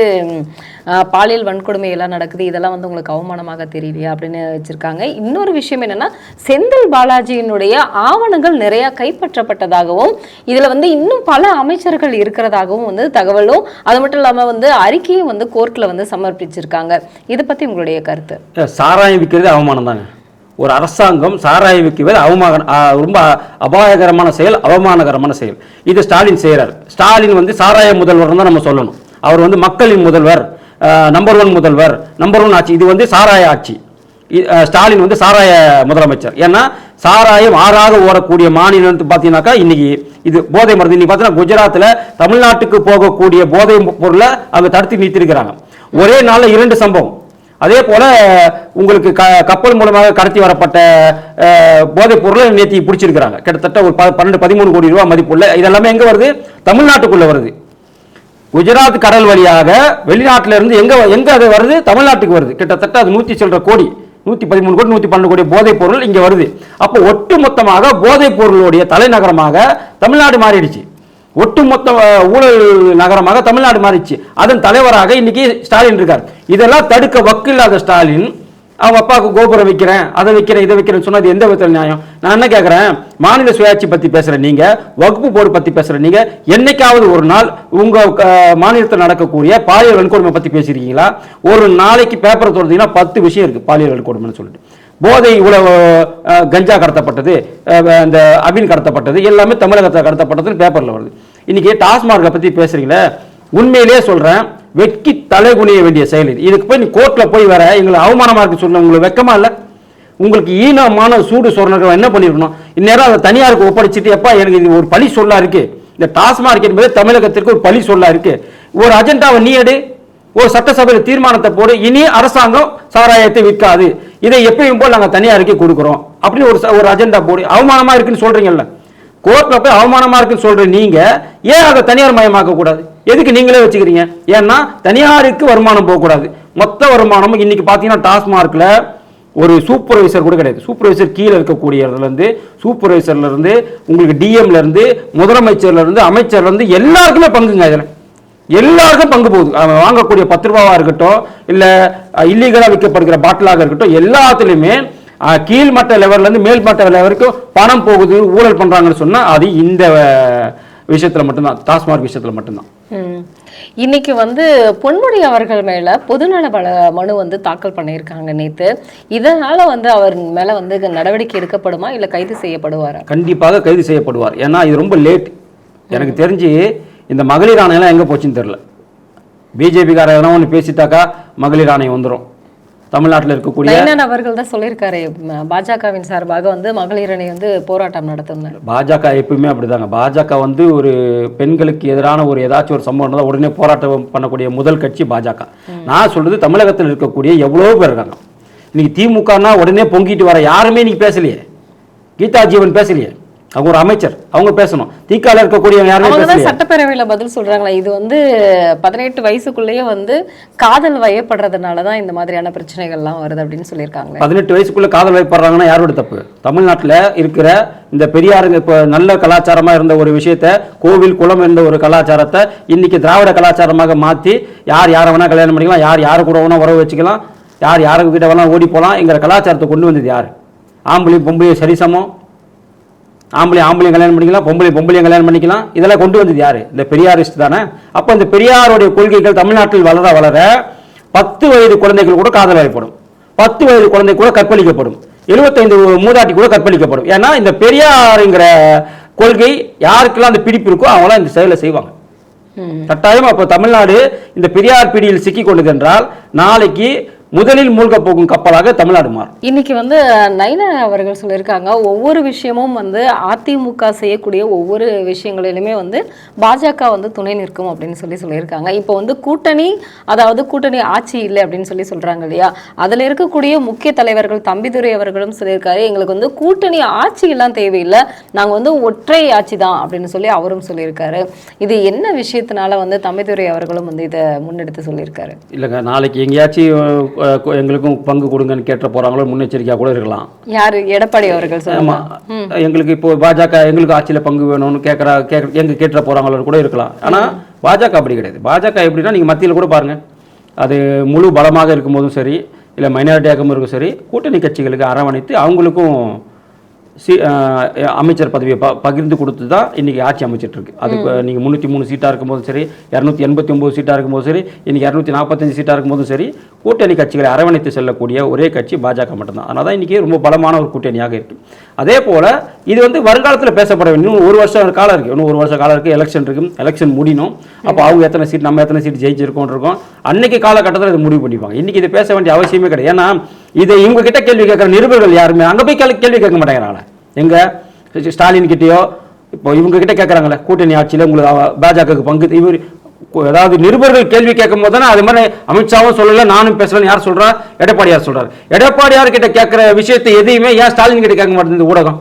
பாலியல் வன்கொடுமை எல்லாம் நடக்குது இதெல்லாம் வந்து உங்களுக்கு அவமானமாக தெரியலையா அப்படின்னு வச்சிருக்காங்க. இன்னொரு விஷயம் என்னன்னா செந்தில் பாலாஜியினுடைய ஆவணங்கள் நிறைய கைப்பற்றப்பட்டதாகவும் இதுல வந்து இன்னும் பல அமைச்சர்கள் இருக்கிறதாகவும் வந்து தகவலும் அது மட்டும் இல்லாம வந்து அறிக்கையும் வந்து கோர்ட்ல வந்து சமர்ப்பிச்சிருக்காங்க. இதை பத்தி உங்களுடைய கருத்து. சாராயம் விற்கிறது அவமானம் தாங்க ஒரு அரசாங்கம் சாராயம் விற்கிறது அவமான ரொம்ப அபாயகரமான செயல் அவமானகரமான செயல். இது ஸ்டாலின் செய்கிறார் ஸ்டாலின் வந்து சாராய முதல்வர் தான் நம்ம சொல்லணும். அவர் வந்து மக்களின் முதல்வர் நம்பர் ஒன் முதல்வர் நம்பர் ஒன் ஆட்சி. இது வந்து சாராய ஆட்சி. ஸ்டாலின் வந்து சாராய முதலமைச்சர். ஏன்னா சாராயம் ஆறாக ஓடக்கூடிய மாநிலம் பார்த்தீங்கன்னாக்கா இன்னைக்கு இது போதை மருந்து. இன்னைக்கு பார்த்தீங்கன்னா குஜராத்தில் தமிழ்நாட்டுக்கு போகக்கூடிய போதை பொருளை அவங்க தடுத்து நிறுத்திருக்கிறாங்க ஒரே நாளில் இரண்டு சம்பவம். அதே போல உங்களுக்கு க கப்பல் மூலமாக கடத்தி வரப்பட்ட போதைப் பொருளை நேத்தி பிடிச்சிருக்கிறாங்க. கிட்டத்தட்ட ஒரு பன்னெண்டு பதிமூணு கோடி ரூபாய் மதிப்புள்ள இதெல்லாமே எங்க வருது? தமிழ்நாட்டுக்குள்ள வருது. குஜராத் கடல் வழியாக வெளிநாட்டுல இருந்து எங்க எங்க அது வருது? தமிழ்நாட்டுக்கு வருது. கிட்டத்தட்ட அது நூத்தி சில்லற கோடி நூத்தி பதிமூணு கோடி நூத்தி பன்னெண்டு கோடி போதைப் பொருள் இங்க வருது. அப்போ ஒட்டுமொத்தமாக போதைப் பொருளுடைய தலைநகரமாக தமிழ்நாடு மாறிடுச்சு. ஒட்டுமொத்த ஊழல் நகரமாக தமிழ்நாடு மாறிடுச்சு அதன் தலைவராக இன்னைக்கு ஸ்டாலின் இருக்கார். இதெல்லாம் தடுக்க வக்கில்லாத ஸ்டாலின். அவங்க அப்பாவுக்கு கோபுரம் வைக்கிறேன் அதை வைக்கிறேன் இதை வைக்கிறேன்னு சொன்னது எந்த விதத்தில் நியாயம்? நான் என்ன கேட்குறேன் மாநில சுயாட்சி பற்றி பேசுகிற நீங்கள் வகுப்பு போர்டு பற்றி பேசுகிற நீங்கள் என்னைக்காவது ஒரு நாள் உங்கள் மாநிலத்தில் நடக்கக்கூடிய பாலியல் வன்கொடுமை பற்றி பேசியிருக்கீங்களா? ஒரு நாளைக்கு பேப்பர் தொடர்ந்தீங்கன்னா பத்து விஷயம் இருக்குது பாலியல் வன்கொடுமைன்னு சொல்லிட்டு. போதை இவ்வளவு கஞ்சா கடத்தப்பட்டது இந்த அந்த அபின் கடத்தப்பட்டது எல்லாமே தமிழகத்தில் கடத்தப்பட்டதுன்னு பேப்பரில் வருது. இன்னைக்கு டாஸ்மார்க்கை பற்றி பேசுறீங்களே உண்மையிலேயே சொல்கிறேன் வெட்கி தலை குனிய வேண்டிய செயல் இது. இதுக்கு போய் நீ கோர்ட்டில் போய் வர எங்களை அவமானமாக இருக்கு சொல்ல உங்களுக்கு வெக்கமா இல்லை? உங்களுக்கு ஈனமான சூடு சொரணர்கள் என்ன பண்ணிருக்கணும்? இந்நேரம் அதை தனியாருக்கு ஒப்படைச்சிட்டு எப்பா எனக்கு இது ஒரு பழி சொல்லா இருக்கு. இந்த டாஸ்மார்க் என்பது தமிழகத்திற்கு ஒரு பழி சொல்லா இருக்கு. ஒரு அஜெண்டாவை நீ எடு ஒரு சட்டசபையில் தீர்மானத்தை போடு இனி அரசாங்கம் சாராயத்தை விற்காது. இதை எப்பயும் போல் நாங்கள் தனியாருக்கு கொடுக்குறோம். அப்படின்னு ஒரு ஒரு அஜெண்டா போடு அவமானமாக இருக்குன்னு சொல்கிறீங்கல்ல கோர்ட்டில் போய் அவமானமாக இருக்குன்னு சொல்கிற நீங்கள் ஏன் அதை தனியார் மயமாக்கக்கூடாது எதுக்கு நீங்களே வச்சுக்கிறீங்க? ஏன்னா தனியாருக்கு வருமானம் போகக்கூடாது மொத்த வருமானமும் இன்னைக்கு பார்த்தீங்கன்னா டாஸ்மார்க்கில் ஒரு சூப்பர்வைசர் கூட கிடையாது. சூப்பர்வைசர் கீழே இருக்கக்கூடியதுலேருந்து சூப்பர்வைசர்லேருந்து உங்களுக்கு டிஎம்லேருந்து முதலமைச்சர்லேருந்து அமைச்சர்லேருந்து எல்லாருக்குமே பங்குங்க இதில். எல்லாருக்கும் பங்கு போகுது. அவன் வாங்கக்கூடிய பத்து ரூபாவா இருக்கட்டும் இல்ல இல்லீகலா விற்கப்படுகிற பாட்டிலாக இருக்கட்டும் எல்லாத்துலயுமே கீழ்மட்ட லெவல்ல இருந்து மேல்மட்ட லெவல் வரைக்கும் பணம் போகுது ஊழல் பண்றாங்கன்னு சொன்னா அது இந்த விஷயத்துல மட்டும்தான். டாஸ்மார்க் விஷயத்துல மட்டும்தான். இன்னைக்கு வந்து பொன்முடி அவர்கள் மேல பொதுநல பல மனு வந்து தாக்கல் பண்ணியிருக்காங்க நேத்து. இதனால வந்து அவர் மேல வந்து நடவடிக்கை எடுக்கப்படுமா இல்ல கைது செய்யப்படுவாரா? கண்டிப்பாக கைது செய்யப்படுவார். ஏன்னா இது ரொம்ப லேட் எனக்கு தெரிஞ்சு இந்த மகளிர் ஆணையெல்லாம் எங்கே போச்சுன்னு தெரில பிஜேபிக்கார எதனா ஒன்று பேசிட்டாக்கா மகளிர் ஆணையம் வந்துடும் தமிழ்நாட்டில் இருக்கக்கூடிய அவர்கள் தான் சொல்லியிருக்காரு. பாஜகவின் சார்பாக வந்து மகளிர் அணி வந்து போராட்டம் நடத்தும் பாஜக எப்பவுமே அப்படிதாங்க. பாஜக வந்து ஒரு பெண்களுக்கு எதிரான ஒரு ஏதாச்சும் ஒரு சம்பவம் நடந்தா உடனே போராட்டம் பண்ணக்கூடிய முதல் கட்சி பாஜக. நான் சொல்றது தமிழகத்தில் இருக்கக்கூடிய எவ்வளோ பேர் இருக்காங்க. இன்னைக்கு திமுகனா உடனே பொங்கிட்டு வர யாருமே இன்னைக்கு பேசலையே. கீதா ஜீவன் பேசலையே. அவங்க ஒரு அமைச்சர் அவங்க பேசணும். திகால இருக்கக்கூடிய யாருமே சட்டப்பேரவையில பதில் சொல்றாங்களா இது வந்து பதினெட்டு வயசுக்குள்ளேயே வந்து காதல் வயப்படுறதுனால தான் இந்த மாதிரியான பிரச்சனைகள்லாம் வருது அப்படின்னு சொல்லியிருக்காங்க பதினெட்டு வயசுக்குள்ள காதல் வைப்படுறாங்கன்னா யாரோட தப்பு? தமிழ்நாட்டில் இருக்கிற இந்த பெரியாருங்க இப்போ நல்ல கலாச்சாரமா இருந்த ஒரு விஷயத்த கோவில் குளம் என்ற ஒரு கலாச்சாரத்தை இன்னைக்கு திராவிட கலாச்சாரமாக மாத்தி யார் யாரை வேணா கல்யாணம் பண்ணிக்கலாம் யார் யாரு கூட வேணா உறவு வச்சுக்கலாம் யார் யாருக்கு கிட்ட வேணா ஓடி போகலாம் என்கிற கலாச்சாரத்தை கொண்டு வந்தது யார்? ஆம்பளையும் பொம்பளையும் சரிசமம் ஆம்பளை ஆம்பளையும் கல்யாணம் பண்ணிக்கலாம் பொம்பளை பொம்பளையும் கல்யாணம் பண்ணிக்கலாம். இதெல்லாம் கொண்டு வந்தது யாரு? இந்த பெரியாரிஸ்ட் தானே? அப்போ இந்த பெரியாருடைய கொள்கைகள் தமிழ்நாட்டில் வளர வளர பத்து வயது குழந்தைகள் கூட காதல் வயப்படும் பத்து வயது குழந்தை கூட கற்பழிக்கப்படும். எழுபத்தைந்து மூதாட்டி கூட கற்பழிக்கப்படும். ஏன்னா இந்த பெரியாருங்கிற கொள்கை யாருக்கெல்லாம் அந்த பிடிப்பு இருக்கோ அவங்களாம் இந்த செயலை செய்வாங்க. கட்டாயம் அப்போ தமிழ்நாடு இந்த பெரியார் பிடியில் சிக்கிக் கொண்டது என்றால் நாளைக்கு முதலில் மூழ்க போகும் கப்பலாக தமிழ்நாடு மாறும். இன்னைக்கு வந்து நைனா அவர்கள் சொல்லியிருக்காங்க ஒவ்வொரு விஷயமும் வந்து அதிமுக செய்யக்கூடிய ஒவ்வொரு விஷயங்களிலுமே வந்து பாஜக வந்து துணை நிற்கும் அப்படின்னு சொல்லி சொல்லியிருக்காங்க. இப்போ வந்து கூட்டணி அதாவது கூட்டணி ஆட்சி இல்லை அப்படின்னு சொல்லி சொல்றாங்க இல்லையா? அதுல இருக்கக்கூடிய முக்கிய தலைவர்கள் தம்பிதுரை அவர்களும் சொல்லியிருக்காரு எங்களுக்கு வந்து கூட்டணி ஆட்சி எல்லாம் தேவையில்லை நாங்க வந்து ஒற்றை ஆட்சி தான் அப்படின்னு சொல்லி அவரும் சொல்லியிருக்காரு. இது என்ன விஷயத்தினால வந்து தம்பிதுரை அவர்களும் வந்து இதை முன்னெடுத்து சொல்லியிருக்காரு? இல்லைங்க நாளைக்கு எங்கேயாச்சும் எங்களுக்கும் பங்கு கொடுங்கன்னு கேட்ட போறாங்களோ முன்னெச்சரிக்கையாக கூட இருக்கலாம். யாரு? எடப்பாடி அவர்கள் ஆமா. சொல்லுங்க எங்களுக்கு இப்போ பாஜக எங்களுக்கு ஆட்சியில பங்கு வேணும்னு கேட்குறா கேட்க எங்க கேட்டுற போறாங்களோ கூட இருக்கலாம். ஆனா பாஜக அப்படி கிடையாது. பாஜக எப்படின்னா நீங்க மத்தியில் கூட பாருங்க. அது முழு பலமாக இருக்கும்போதும் சரி இல்லை மைனாரிட்டியாக இருக்கும் சரி கூட்டணி கட்சிகளுக்கு அரவணைத்து அவங்களுக்கும் சி அமைச்சர் பதவியை ப பகிர்ந்து கொடுத்து தான் இன்னைக்கு ஆட்சி அமைச்சிட்டு இருக்கு அது இப்போ நீங்கள் முந்நூற்றி மூணு சீட்டாக இருக்கும்போதும் சரி இரநூத்தி எண்பத்தி ஒம்பது சீட்டாக இருக்கும்போது சரி இன்னைக்கு இரநூத்தி நாற்பத்தஞ்சு சீட்டாக இருக்கும்போதும் சரி கூட்டணி கட்சிகளை அரவணைத்து செல்லக்கூடிய ஒரே கட்சி பாஜக மட்டும்தான். அதனால தான் இன்னைக்கு ரொம்ப பலமான ஒரு கூட்டணியாக இருக்கு. அதே போல இது வந்து வருங்காலத்தில் பேசப்பட வேண்டும் இன்னும் ஒரு வருஷம் காலம் இருக்கு. இன்னும் ஒரு வருஷம் காலம் இருக்கு. எலெக்ஷன் இருக்கு. எலெக்ஷன் முடியணும். அப்போ அவங்க எத்தனை சீட் நம்ம எத்தனை சீட் ஜெயிச்சிருக்கோம் இருக்கோம். அன்னைக்கு காலகட்டத்தில் இது முடிவு பண்ணிப்பாங்க. இன்னைக்கு இது பேச வேண்டிய அவசியமே கிடையாது. ஏன்னா இதை இவங்க கிட்ட கேள்வி கேட்குற நிருபர்கள் யாருமே அங்கே போய் கேள்வி கேள்வி கேட்க மாட்டேங்கிறாங்களே எங்கள் ஸ்டாலின் கிட்டேயோ இப்போ இவங்க கிட்ட கேட்குறாங்களே கூட்டணி ஆட்சியில் உங்களுக்கு பாஜகவுக்கு பங்கு இவர் கு- அதாவது நிருபர்கள் கேள்வி கேட்கும் போது தானே அது மாதிரி அமித்ஷாவும் சொல்லல நானும் பேசலன்னு யார் சொல்கிறா எடப்பாடியார் சொல்கிறார் எடப்பாடியார் கிட்ட கேட்குற விஷயத்தை எதையுமே ஏன் ஸ்டாலின் கிட்ட கேட்க மாட்டேங்குது ஊடகம்?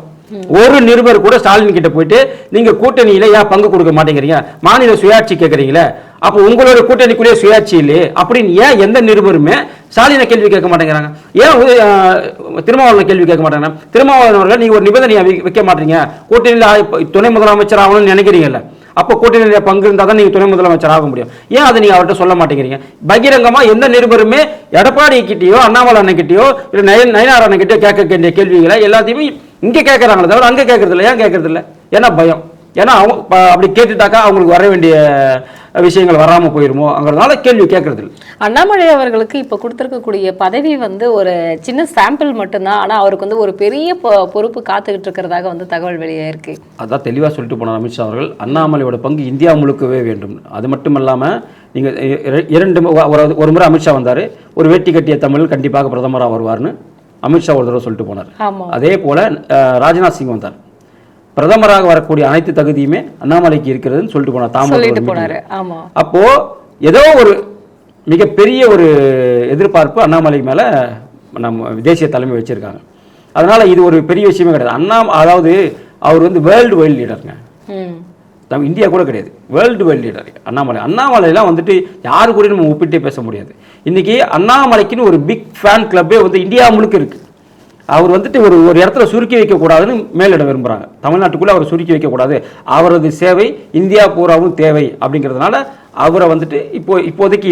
ஒரு நிருபர் கூட ஸ்டாலின் கிட்ட போயிட்டு நீங்க கூட்டணியில ஏன் பங்கு கொடுக்க மாட்டேங்கிறீங்க? மாநில சுயாட்சி கேட்கறீங்களே அப்போ உங்களோட கூட்டணிக்குள்ளே சுயாட்சி இல்லையே. அப்படின்னு ஏன் எந்த நிருபருமே ஸ்டாலினை கேள்வி கேட்க மாட்டேங்கிறாங்க? ஏன் உ- திருமாவளவனை கேள்வி கேட்க மாட்டேங்கிறாங்க? திருமாவளவன் அவர்கள் நீங்க ஒரு நிபந்தனையை வைக்க மாட்டீங்க. கூட்டணியில் துணை முதலமைச்சர் ஆகணும்னு நினைக்கிறீங்கல்ல. அப்போ கூட்டணியில பங்கு இருந்தால் தான் நீங்கள் துணை முதலமைச்சர் ஆக முடியும். ஏன் அதை நீங்கள் அவர்கிட்ட சொல்ல மாட்டேங்கிறீங்க? பகிரங்கமாக எந்த நிருபருமே எடப்பாடி கிட்டேயோ அண்ணாமலை அண்ணன் கிட்டேயோ இல்லை நயன் நயனார் அண்ணன் கிட்டயோ கேட்க வேண்டிய கேள்விகளை எல்லாத்தையுமே இங்கே கேட்குறாங்களே தவிர அங்கே கேட்கறதில்ல ஏன் கேட்கறது இல்லை ஏன்னா பயம். ஏன்னா அவங்க அப்படி கேட்டுட்டாக்கா அவங்களுக்கு வர வேண்டிய விஷயங்கள் வராமல் போயிருமோங்கிறதுனால கேள்வி கேட்கறது இல்லை அண்ணாமலை அவர்களுக்கு இப்ப கொடுத்திருக்கக்கூடிய பதவி வந்து ஒரு சின்ன சாம்பிள் மட்டும்தான். ஆனா அவருக்கு வந்து ஒரு பெரிய பொறுப்பு காத்துக்கிட்டு இருக்கிறதாக வந்து தகவல் வெளியாயிருக்கு. அதான் தெளிவாக சொல்லிட்டு போனார் அமித்ஷா அவர்கள். அண்ணாமலையோட பங்கு இந்தியா முழுக்கவே வேண்டும். அது மட்டும் இல்லாமல் நீங்கள் இரண்டு ஒரு ஒரு முறை அமித்ஷா வந்தார். ஒரு வேட்டி கட்டிய தமிழ் கண்டிப்பாக பிரதமராக வருவார்னு அமித்ஷா ஒரு தடவை சொல்லிட்டு போனார். ஆமா. அதே போல் ராஜ்நாத் சிங் வந்தார். பிரதமராக வரக்கூடிய அனைத்து தகுதியுமே அண்ணாமலைக்கு இருக்கிறதுன்னு சொல்லிட்டு போனார் தாமரை அப்போ ஏதோ ஒரு மிகப்பெரிய ஒரு எதிர்பார்ப்பு அண்ணாமலை மேல நம்ம தேசிய தலைமை வச்சிருக்காங்க. அதனால இது ஒரு பெரிய விஷயமே கிடையாது. அண்ணா அதாவது அவர் வந்து வேர்ல்டு வைல்டு லீடருங்க நம்ம இந்தியா கூட கிடையாது. World wild leader Annamalai. அண்ணாமலையெல்லாம் வந்துட்டு யாரு கூட நம்ம ஒப்பிட்டே பேச முடியாது. இன்னைக்கு அண்ணாமலைக்குன்னு ஒரு பிக் ஃபேன் கிளப்பே வந்து இந்தியா முழுக்க இருக்கு. அவர் வந்துட்டு ஒரு ஒரு இடத்துல சுருக்கி வைக்கக்கூடாதுன்னு மேலிட விரும்புகிறாங்க தமிழ்நாட்டுக்குள்ளே அவரை சுருக்கி வைக்கக்கூடாது அவரது சேவை இந்தியா பூராவும் தேவை அப்படிங்கிறதுனால அவரை வந்துட்டு இப்போ இப்போதைக்கு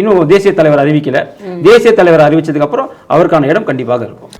இன்னும் தேசிய தலைவர் அறிவிக்கல. தேசிய தலைவர் அறிவிச்சதுக்கு அப்புறம் அவருக்கான இடம் கண்டிப்பாக இருக்கும்.